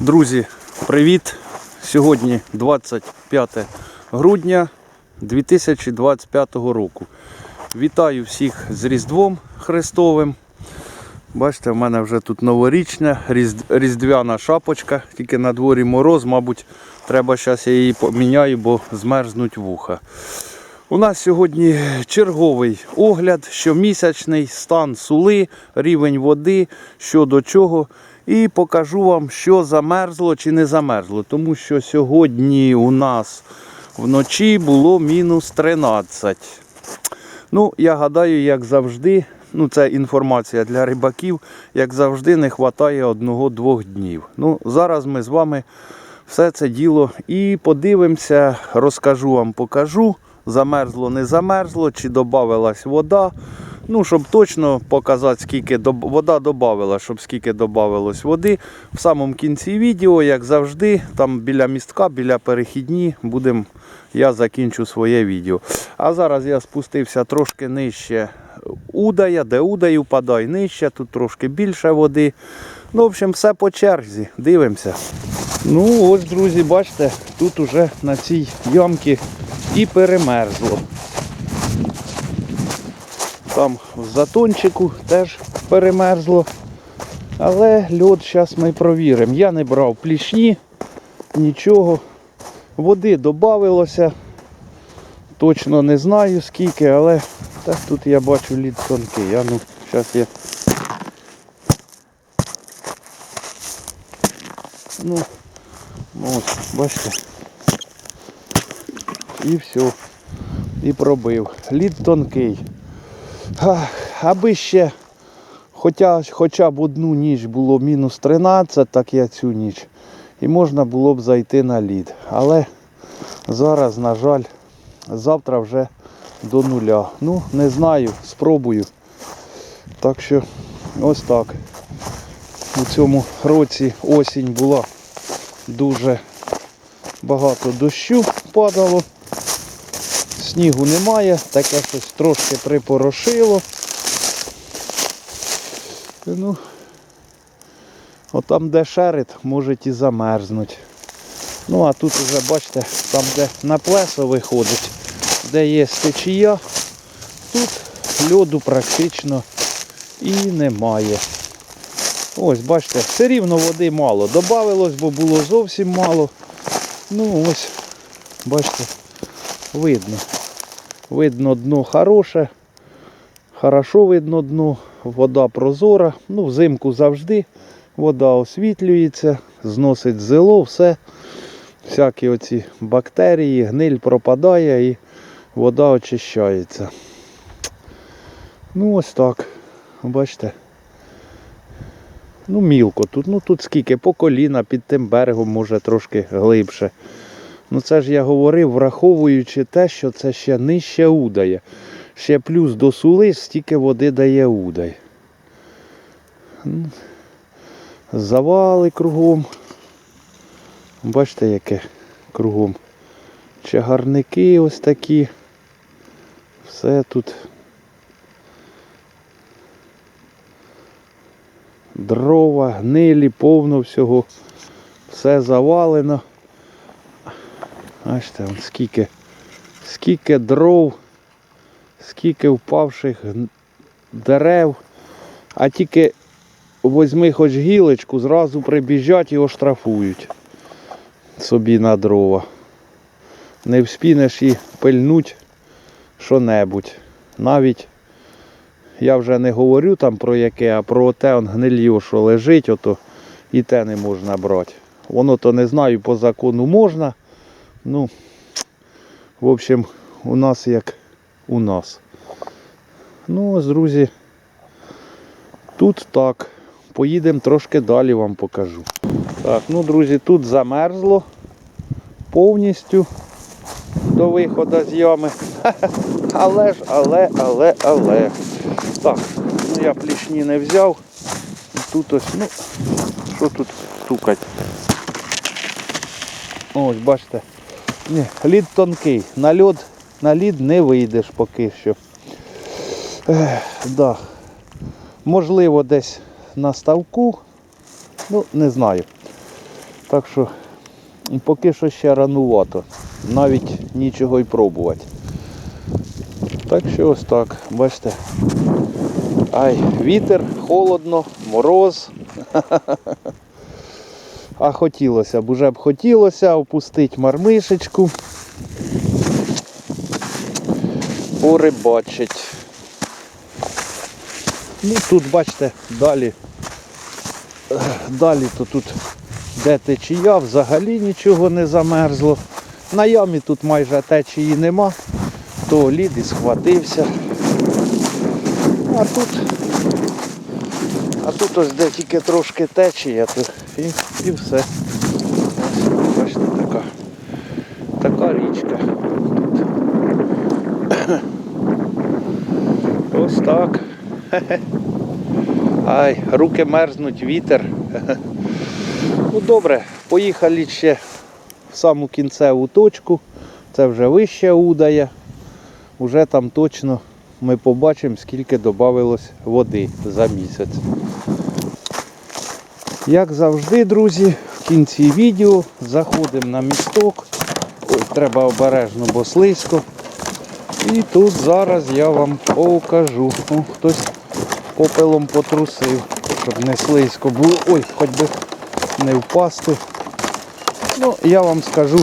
Друзі, привіт! Сьогодні 25 грудня 2025 року. Вітаю всіх з Різдвом Христовим. Бачите, в мене вже тут новорічна різдвяна шапочка, тільки на дворі мороз, мабуть, треба зараз я її поміняю, бо змерзнуть вуха. У нас сьогодні черговий огляд, щомісячний стан сули, рівень води, що до чого. І покажу вам, що замерзло чи не замерзло. Тому що сьогодні у нас вночі було мінус 13. Ну, я гадаю, як завжди, ну це інформація для рибаків, як завжди, не вистачає одного-двох днів. Ну, зараз ми з вами все це діло і подивимося, розкажу вам, покажу. Замерзло, не замерзло, чи додавалась вода. Ну, щоб точно показати, скільки доб- вода додавала, щоб скільки додавалось води. В самому кінці відео, як завжди, там біля містка, біля перехідні, будем, я закінчу своє відео. А зараз я спустився трошки нижче удая, де удай впадає нижче, тут трошки більше води. Ну, в общем, все по черзі. Дивимося. Ну, ось, друзі, бачите, тут уже на цій ямці і перемерзло. Там в затончику теж перемерзло. Але льод зараз ми провіримо. Я не брав плішні, нічого. Води додавилося. Точно не знаю скільки, але так тут я бачу лід тонкий. А ну, зараз я. Ну, ось, бачите. І все. І пробив. Лід тонкий. Аби ще хоча, хоча б одну ніч було мінус 13, так я цю ніч. І можна було б зайти на лід. Але зараз, на жаль, завтра вже до нуля. Ну, не знаю, спробую. Так що ось так. У цьому році осінь була дуже багато дощу падало. Снігу немає, таке щось трошки припорошило. Ну, отам, де шерит, може і замерзнуть. Ну, а тут вже, бачите, там, де на плесо виходить, де є течія, тут льоду практично і немає. Ось, бачите, все рівно води мало. Добавилось, бо було зовсім мало. Ну ось, бачите, видно. Видно дно хороше. Хорошо видно дно, вода прозора. Ну, взимку завжди вода освітлюється, зносить зело, все. Всякі оці бактерії, гниль пропадає і вода очищається. Ну ось так. Бачите. Ну, мілко тут. Ну тут скільки по коліна під тим берегом, може трошки глибше. Ну це ж я говорив, враховуючи те, що це ще нижче удає. Ще плюс до сули стільки води дає удай. Завали кругом. Бачите, яке кругом. Чагарники ось такі. Все тут. Дрова, гнилі, повно всього. Все завалено. Бачите, вон скільки, скільки дров, скільки впавших дерев. А тільки возьми хоч гілочку, зразу прибіжать і оштрафують собі на дрова. Не вспінеш і пильнуть що-небудь. Навіть я вже не говорю там про яке, а про те он гнильо, що лежить, ото і те не можна брати. Воно то не знаю, по закону можна. Ну, в общем, у нас як у нас. Ну, ось, друзі, тут так. Поїдемо трошки далі вам покажу. Так, ну, друзі, тут замерзло повністю до виходу з ями. Але ж, але, але, але. Так, ну я плішні не взяв. Тут ось, ну, що тут стукать? Ось, бачите. Ні, лід тонкий. На лід, на лід не вийдеш поки що. Ех, да. Можливо, десь на ставку. Ну, не знаю. Так що поки що ще ранувато. Навіть нічого й пробувати. Так що ось так, бачите. Ай, вітер, холодно, мороз. А хотілося б, уже б хотілося опустити мармишечку. Порибачить. Ну тут бачите, далі. Далі то тут де течія, взагалі нічого не замерзло. На ямі тут майже течії нема, то лід і схватився. А тут, тут ось де тільки трошки течія, і, і все. Бачите, така, така річка. Ось так. Ай, руки мерзнуть, вітер. Ну добре, поїхали ще в саму кінцеву точку. Це вже вище удає. Уже там точно ми побачимо, скільки додавилось води за місяць. Як завжди, друзі, в кінці відео заходимо на місток. Ой, треба обережно, бо слизько. І тут зараз я вам покажу. О, хтось попелом потрусив, щоб не слизько було. Ой, хоч би не впасти. Ну, я вам скажу,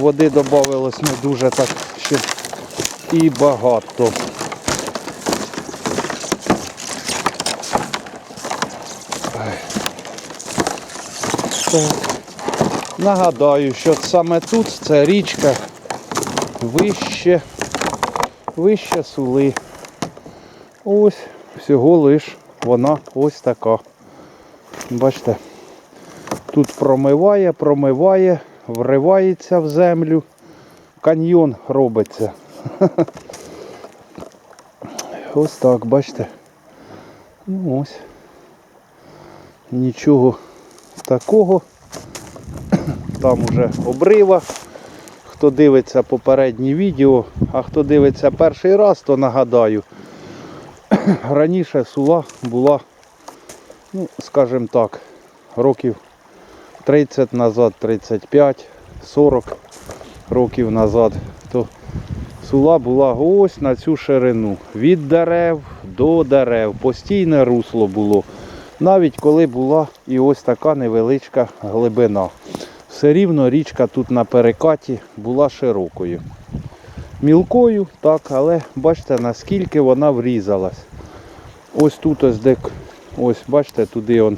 води додавалось не дуже так ще і багато. Так. Нагадаю, що саме тут це річка вище, вище сули. Ось всього лиш вона ось така. Бачите, тут промиває, промиває, вривається в землю. Каньйон робиться. Ось так, бачите. Ну ось. Нічого такого. Там уже обрива. Хто дивиться попередні відео, а хто дивиться перший раз, то нагадаю, раніше сула була, ну, скажімо так, років 30 назад, 35, 40 років назад, то сула була ось на цю ширину. Від дерев до дерев. Постійне русло було. Навіть коли була і ось така невеличка глибина. Все рівно річка тут на перекаті була широкою. Мілкою, так, але бачите, наскільки вона врізалась. Ось тут ось де, ось бачите, туди он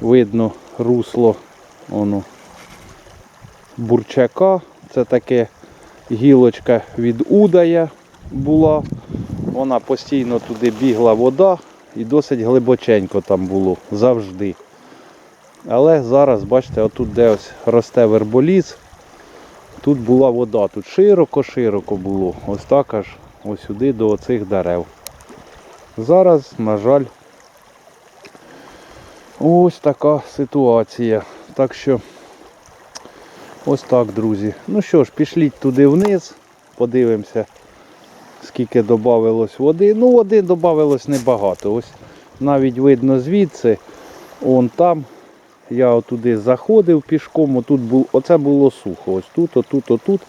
видно русло воно, бурчака. Це таке гілочка від удая була. Вона постійно туди бігла вода і досить глибоченько там було завжди. Але зараз, бачите, отут де ось росте верболіз, тут була вода, тут широко-широко було. Ось так аж ось сюди до оцих дерев. Зараз, на жаль, ось така ситуація. Так що ось так, друзі. Ну що ж, пішліть туди вниз, подивимося, скільки додавалось води. Ну, води додавалось небагато. Ось навіть видно звідси, он там. Я отуди заходив пішком, отут був, оце було сухо. Ось тут, отут, отут.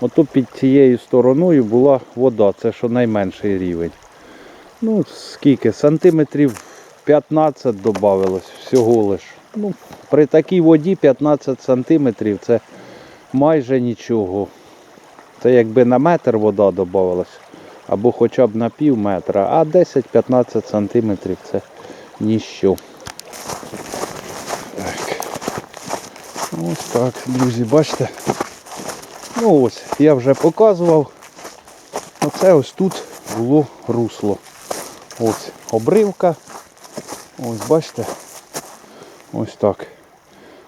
Ото під цією стороною була вода, це що найменший рівень. Ну, скільки? Сантиметрів 15 додавалось всього лиш. Ну, при такій воді 15 сантиметрів це майже нічого. Це якби на метр вода додавалась, або хоча б на пів метра, а 10-15 сантиметрів це ніщо. Так. Ось так, друзі, бачите. Ну ось, я вже показував. Оце ось тут було русло. Ось обривка. Ось бачите. Ось так.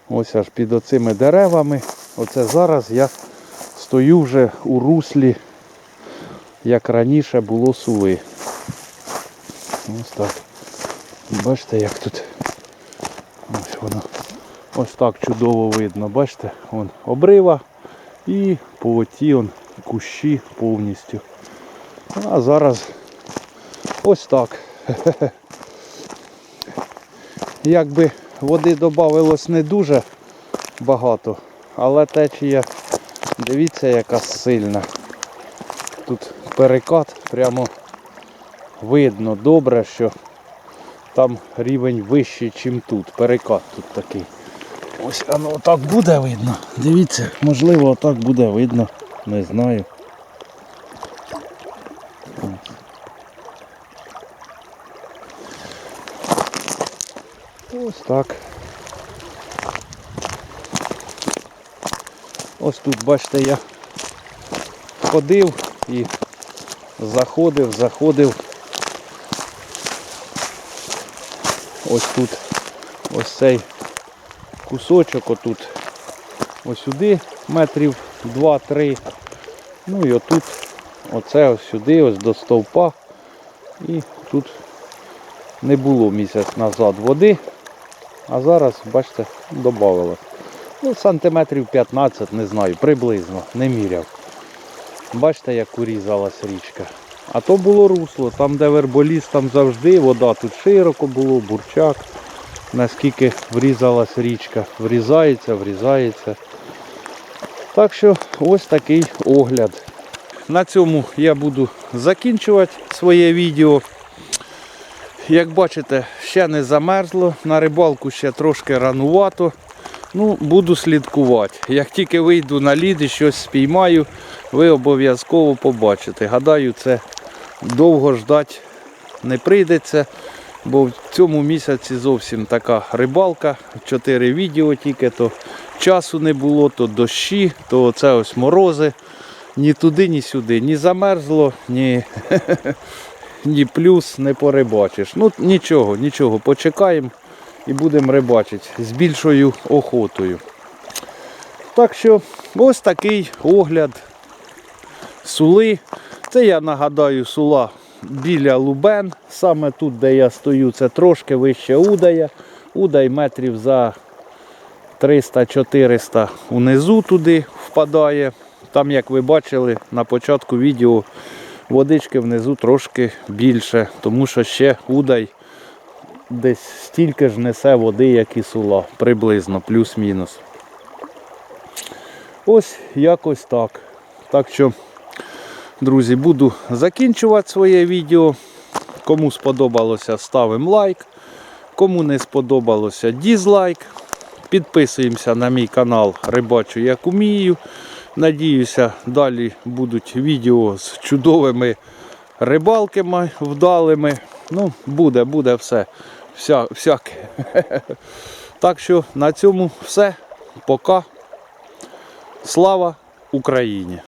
Ось аж під оцими деревами. Оце зараз я стою вже у руслі, як раніше було сули. Ось так. Бачите, як тут ось воно. Ось так чудово видно, бачите, вон обрива і по оті он кущі повністю. А зараз ось так. Якби води додавалось не дуже, багато. Але течія, дивіться, яка сильна. Тут перекат прямо видно добре, що там рівень вищий, ніж тут. Перекат тут такий. Ось воно отак буде видно. Дивіться, можливо, отак буде видно. Не знаю. Ось так. Ось тут, бачите, я ходив і заходив, заходив. Ось тут ось цей кусочок отут. Ось сюди метрів 2-3. Ну і отут, оце ось сюди, ось до стовпа. І тут не було місяць назад води, а зараз, бачите, додавалось. Ну, сантиметрів 15, не знаю, приблизно, не міряв. Бачите, як урізалась річка. А то було русло, там де верболіс, там завжди вода, тут широко було, бурчак. Наскільки врізалась річка. Врізається, врізається. Так що ось такий огляд. На цьому я буду закінчувати своє відео. Як бачите, ще не замерзло, на рибалку ще трошки ранувато. Ну, буду слідкувати. Як тільки вийду на лід і щось спіймаю, ви обов'язково побачите. Гадаю, це довго ждати не прийдеться, бо в цьому місяці зовсім така рибалка. Чотири відео тільки, то часу не було, то дощі, то це ось морози. Ні туди, ні сюди. Ні замерзло, ні, ні плюс не порибачиш. Ну нічого, нічого, почекаємо і будемо рибачити з більшою охотою. Так що ось такий огляд сули. Це я нагадаю сула біля Лубен. Саме тут, де я стою, це трошки вище Удая. Удай метрів за 300-400 унизу туди впадає. Там, як ви бачили на початку відео, водички внизу трошки більше, тому що ще удай десь стільки ж несе води, як і сула, приблизно, плюс-мінус. Ось якось так. Так що, друзі, буду закінчувати своє відео. Кому сподобалося, ставимо лайк. Кому не сподобалося, дізлайк. Підписуємося на мій канал Рибачу як умію. Надіюся, далі будуть відео з чудовими рибалками вдалими. Ну, буде, буде все. Вся, всяке. Так що на цьому все. Пока. Слава Україні!